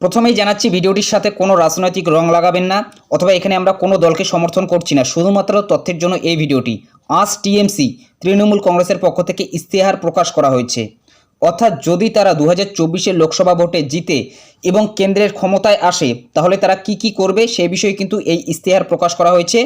প্রথমেই জানাচ্ছি ভিডিওটির সাথে কোনো রাজনৈতিক রং লাগাবেন না, অথবা এখানে আমরা কোনো দলকে সমর্থন করছি না, শুধুমাত্র তথ্যের জন্য এই ভিডিওটি। আজ টিএমসি, তৃণমূল কংগ্রেসের পক্ষ থেকে ইস্তেহার প্রকাশ করা হয়েছে। অর্থাৎ যদি তারা দু হাজার লোকসভা ভোটে জিতে এবং কেন্দ্রের ক্ষমতায় আসে, তাহলে তারা কি কি করবে সে বিষয়ে কিন্তু এই ইস্তেহার প্রকাশ করা হয়েছে।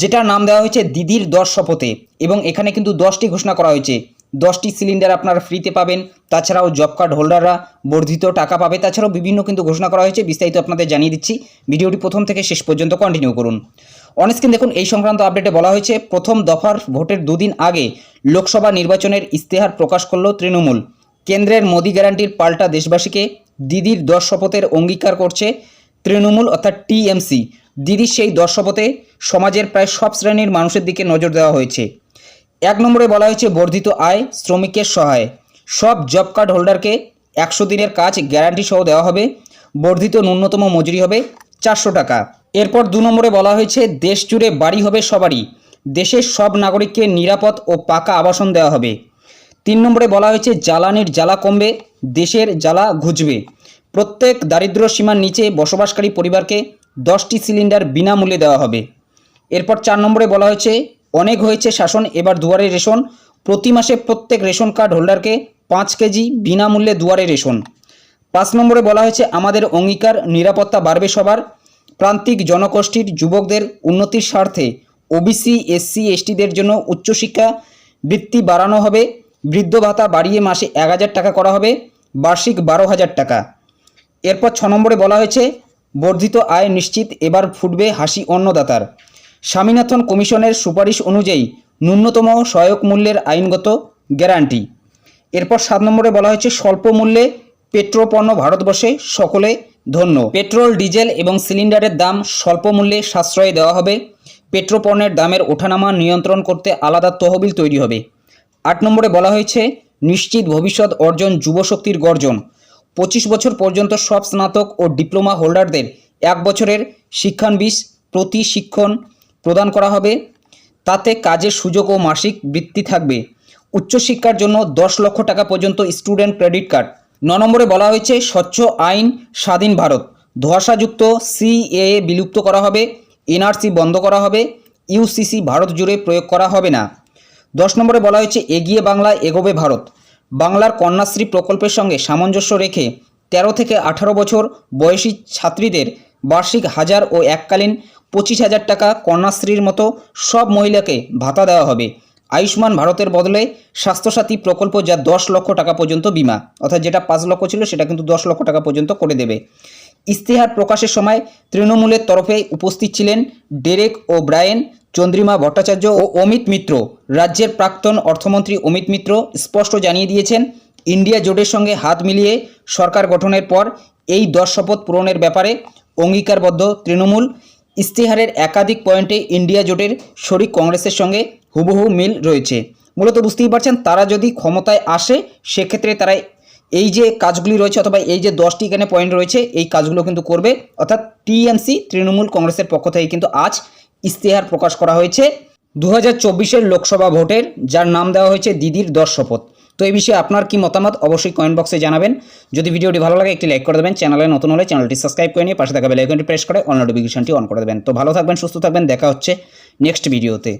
যেটার নাম দেওয়া হয়েছে দিদির দশ শপথে এবং এখানে কিন্তু দশটি ঘোষণা করা হয়েছে। দশটি সিলিন্ডার আপনারা ফ্রিতে পাবেন। তাছাড়াও জব কার্ড হোল্ডাররা বর্ধিত টাকা পাবে। তাছাড়াও বিভিন্ন কিন্তু ঘোষণা করা হয়েছে, বিস্তারিত আপনাদের জানিয়ে দিচ্ছি। ভিডিওটি প্রথম থেকে শেষ পর্যন্ত কন্টিনিউ করুন। অনস্ক্রিন দেখুন, এই সংক্রান্ত আপডেটে বলা হয়েছে, প্রথম দফার ভোটের দুদিন আগে লোকসভা নির্বাচনের ইস্তেহার প্রকাশ করল তৃণমূল। কেন্দ্রের মোদি গ্যারান্টির পাল্টা দেশবাসীকে দিদির দশ শপথের অঙ্গীকার করছে তৃণমূল, অর্থাৎ টিএমসি। দিদির সেই দশ শপথে সমাজের প্রায় সব শ্রেণির মানুষের দিকে নজর দেওয়া হয়েছে। এক নম্বরে বলা হয়েছে বর্ধিত আয় শ্রমিকের সহায়। সব জব কার্ড হোল্ডারকে একশো দিনের কাজ গ্যারান্টি সহ দেওয়া হবে। বর্ধিত ন্যূনতম মজুরি হবে চারশো টাকা। এরপর দু নম্বরে বলা হয়েছে দেশ জুড়ে বাড়ি হবে সবারই। দেশের সব নাগরিককে নিরাপদ ও পাকা আবাসন দেওয়া হবে। তিন নম্বরে বলা হয়েছে জ্বালানির জ্বালা কমবে, দেশের জ্বালা ঘুচবে। প্রত্যেক দারিদ্র সীমার নিচে বসবাসকারী পরিবারকে দশটি সিলিন্ডার বিনামূল্যে দেওয়া হবে। এরপর চার নম্বরে বলা হয়েছে অনেক হয়েছে শাসন, এবার দুয়ারে রেশন। প্রতি মাসে প্রত্যেক রেশন কার্ড হোল্ডারকে পাঁচ কেজি বিনামূল্যে দুয়ারে রেশন। পাঁচ নম্বরে বলা হয়েছে, আমাদের অঙ্গীকার নিরাপত্তা বাড়বে সবার। প্রান্তিক জনগোষ্ঠীর যুবকদের উন্নতির স্বার্থে ওবিসি এসসি এসটিদের জন্য উচ্চশিক্ষা বৃত্তি বাড়ানো হবে। বৃদ্ধ ভাতা বাড়িয়ে মাসে এক হাজার টাকা করা হবে। বার্ষিক বারো হাজার টাকা। এরপর ছ নম্বরে বলা হয়েছে, বর্ধিত আয় নিশ্চিত, এবার ফুটবে হাসি অন্নদাতার। স্বামীনাথন কমিশনের সুপারিশ অনুযায়ী ন্যূনতম সহায়ক মূল্যের আইনগত গ্যারান্টি। এরপর সাত নম্বরে বলা হয়েছে, স্বল্প মূল্যে পেট্রোপণ্য ভারতবর্ষে সকলে ধন্য। পেট্রোল, ডিজেল এবং সিলিন্ডারের দাম স্বল্প মূল্যে সাশ্রয় দেওয়া হবে। পেট্রোপণ্যের দামের ওঠানামা নিয়ন্ত্রণ করতে আলাদা তহবিল তৈরি হবে। আট নম্বরে বলা হয়েছে, নিশ্চিত ভবিষ্যৎ অর্জন যুবশক্তির গর্জন। পঁচিশ বছর পর্যন্ত সব স্নাতক ও ডিপ্লোমা হোল্ডারদের এক বছরের শিক্ষানবিশ প্রতি শিক্ষণ প্রদান করা হবে। তাতে কাজের সুযোগ ও মাসিক বৃত্তি থাকবে। উচ্চশিক্ষার জন্য দশ লক্ষ টাকা পর্যন্ত স্টুডেন্ট ক্রেডিট কার্ড। ন নম্বরে বলা হয়েছে, স্বচ্ছ আইন, স্বাধীন ভারত। ধোঁয়াশাযুক্ত সিএ বিলুপ্ত করা হবে এনআরসি বন্ধ করা হবে ইউসিসি ভারত জুড়ে প্রয়োগ করা হবে না। দশ নম্বরে বলা হয়েছে, এগিয়ে বাংলা এগোবে ভারত। বাংলার কন্যাশ্রী প্রকল্পের সঙ্গে সামঞ্জস্য রেখে তেরো থেকে আঠারো বছর বয়সী ছাত্রীদের বার্ষিক হাজার ও এককালীন পঁচিশ হাজার টাকা কন্যাশ্রীর মতো সব মহিলাকে ভাতা দেওয়া হবে। আয়ুষ্মান ভারতের বদলে স্বাস্থ্যসাথী প্রকল্প যা দশ লক্ষ টাকা পর্যন্ত বিমা, অর্থাৎ যেটা পাঁচ লক্ষ ছিল সেটা কিন্তু দশ লক্ষ টাকা পর্যন্ত করে দেবে। ইস্তেহার প্রকাশের সময় তৃণমূলের তরফে উপস্থিত ছিলেন ডেরেক ও ব্রায়েন, চন্দ্রিমা ভট্টাচার্য ও অমিত মিত্র। রাজ্যের প্রাক্তন অর্থমন্ত্রী অমিত মিত্র স্পষ্ট জানিয়ে দিয়েছেন, ইন্ডিয়া জোটের সঙ্গে হাত মিলিয়ে সরকার গঠনের পর এই দশ শপথ পূরণের ব্যাপারে অঙ্গীকারবদ্ধ তৃণমূল। ইস্তেহারের একাধিক পয়েন্টে ইন্ডিয়া জোটের শরিক কংগ্রেসের সঙ্গে হুবহু মিল রয়েছে। মূলত বুঝতেই পারছেন, তারা যদি ক্ষমতায় আসে, সেক্ষেত্রে তারা এই যে কাজগুলি রয়েছে অথবা এই যে দশটি এখানে পয়েন্ট রয়েছে, এই কাজগুলো কিন্তু করবে। অর্থাৎ টিএমসি, তৃণমূল কংগ্রেসের পক্ষ থেকে কিন্তু আজ ইস্তেহার প্রকাশ করা হয়েছে। দু হাজার লোকসভা ভোটের, যার নাম দেওয়া হয়েছে দিদির দশ শপথ তো এই বিষয়ে আপনার কি মতামত অবশ্যই কমেন্ট বক্সে জানাবেন। যদি ভিডিওটি ভালো লাগে, একটি লাইক করে দেবেন। চ্যানেলে নতুন হলে চ্যানেলটি সাবস্ক্রাইব করে নিয়ে পাশে থাকা বেলাইকনটি প্রেস করে অল নোটিফিকেশনটি অন করে দেবেন। তো ভালো থাকবেন, সুস্থ থাকবেন। দেখা হচ্ছে নেক্সট ভিডিওতে